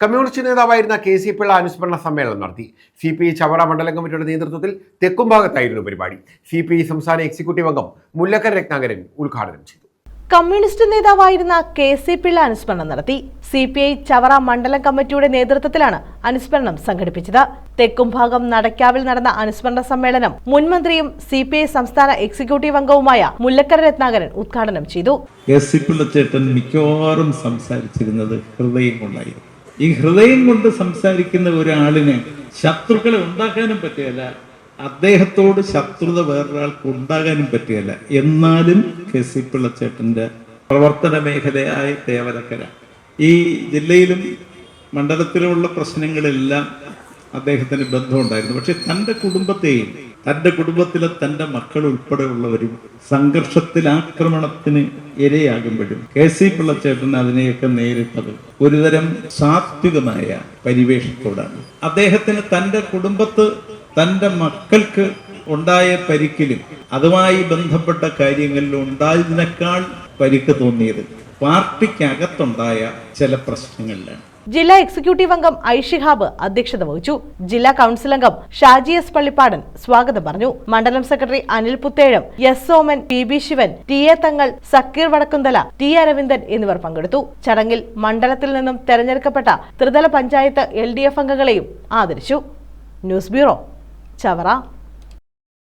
Communist നേതാവായിരുന്ന K C Pillai അനുസ്മരണ സമ്മേളനം നടത്തി. സി പി ഐ ചവറ മണ്ഡലം കമ്മിറ്റിയുടെ നേതൃത്വത്തിൽ തെക്കും ഭാഗത്തായിരുന്നു പരിപാടി. സി പി ഐ സംസ്ഥാന എക്സിക്യൂട്ടീവ് അംഗം മുല്ലക്കര രത്നാകരൻ ഉദ്ഘാടനം ചെയ്തു. കമ്മ്യൂണിസ്റ്റ് നേതാവായിരുന്ന കെ സി പിള്ള അനുസ്മരണം നടത്തി. സി പി ഐ ചവറ മണ്ഡലം കമ്മിറ്റിയുടെ നേതൃത്വത്തിലാണ് അനുസ്മരണം സംഘടിപ്പിച്ചത്. തെക്കുംഭാഗം നടക്കാവിൽ നടന്ന അനുസ്മരണ സമ്മേളനം മുൻമന്ത്രിയും സി പി ഐ സംസ്ഥാന എക്സിക്യൂട്ടീവ് അംഗവുമായ മുല്ലക്കര രത്നാകരൻ ഉദ്ഘാടനം ചെയ്തു. കെ സി പിള്ളച്ചേട്ടൻ മിക്കവാറും സംസാരിച്ചിരുന്നത് ഹൃദയം കൊണ്ടായിരുന്നു ഈ ഹൃദയം കൊണ്ട് സംസാരിക്കുന്ന ഒരാളിന് ശത്രുക്കളെ ഉണ്ടാക്കാനും പറ്റുകയില്ല അദ്ദേഹത്തോട് ശത്രുത വേറൊരാൾക്ക് ഉണ്ടാകാനും പറ്റുകയില്ല എന്നാലും കെ സി പിള്ളച്ചേട്ടന്റെ പ്രവർത്തന മേഖലയായ തേവലക്കര. ഈ ജില്ലയിലും മണ്ഡലത്തിലുമുള്ള പ്രശ്നങ്ങളെല്ലാം അദ്ദേഹത്തിന് ബന്ധമുണ്ടായിരുന്നു. പക്ഷെ തന്റെ കുടുംബത്തെയും തന്റെ കുടുംബത്തിലെ തന്റെ മക്കൾ ഉൾപ്പെടെയുള്ളവരും സംഘർഷത്തിൽ ആക്രമണത്തിന് ഇരയാകുമ്പോഴും കെ സി പിള്ളച്ചേട്ടൻ അതിനെയൊക്കെ നേരിട്ടത് ഒരുതരം സാത്വികമായ പരിവേഷത്തോടാണ്. അദ്ദേഹത്തിന് തന്റെ കുടുംബത്ത് തന്റെ മക്കൾക്ക് ഉണ്ടായ പരിക്കിലും അതുമായി ബന്ധപ്പെട്ട കാര്യങ്ങളിൽ ഉണ്ടായതിനേക്കാൾ പരിക്ക് തോന്നിയത് പാർട്ടിക്കകത്തുണ്ടായ ചില പ്രശ്നങ്ങളിലാണ്. ജില്ലാ എക്സിക്യൂട്ടീവ് അംഗം ഐഷിഹാബ് അധ്യക്ഷത വഹിച്ചു. ജില്ലാ കൌൺസിൽ അംഗം ഷാജി എസ് പള്ളിപ്പാടൻ സ്വാഗതം പറഞ്ഞു. മണ്ഡലം secretary Anil Puthezham S Soman P B Sivan T A Thangal Sakkeer Vadakkumthala T Aravindan എന്നിവർ പങ്കെടുത്തു. ചടങ്ങിൽ മണ്ഡലത്തിൽ നിന്നും തെരഞ്ഞെടുക്കപ്പെട്ട ത്രിതല പഞ്ചായത്ത് എൽ ഡി എഫ് അംഗങ്ങളെയും ആദരിച്ചു. News bureau Chavara.